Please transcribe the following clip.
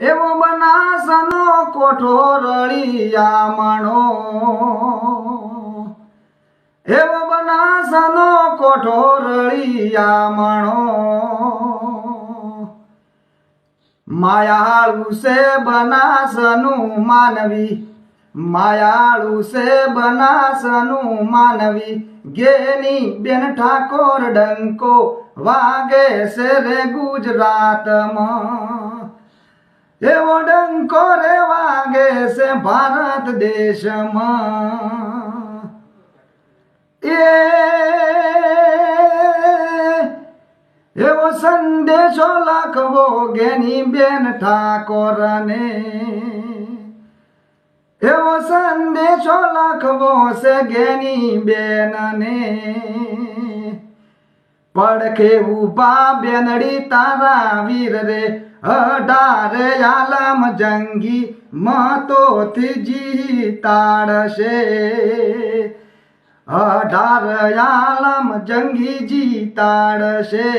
એવો બનાસનો કોઠો રળિયામણો એવો બનાસનો કોઠો રળિયામણો માયાળું છે બનાસનું માનવી. માયાળુ છે બનાસનું માનવી. ગેની બેન ઠાકોર ડંકો વાગે છે રે ગુજરાતમાં. એવો ડંકો રે વાગે છે ભારત દેશમાં. એ એવો સંદેશો લખવો ગેની બેન ઠાકોરને. સંદેશો લખવો છે ગેની બેનને. પડખે ઊભા બેનડી તારા વીર રે અઢારે આલમ જંગી મતોથી જીતાડશે. અઢાર આલમ જંગી જીતાડશે.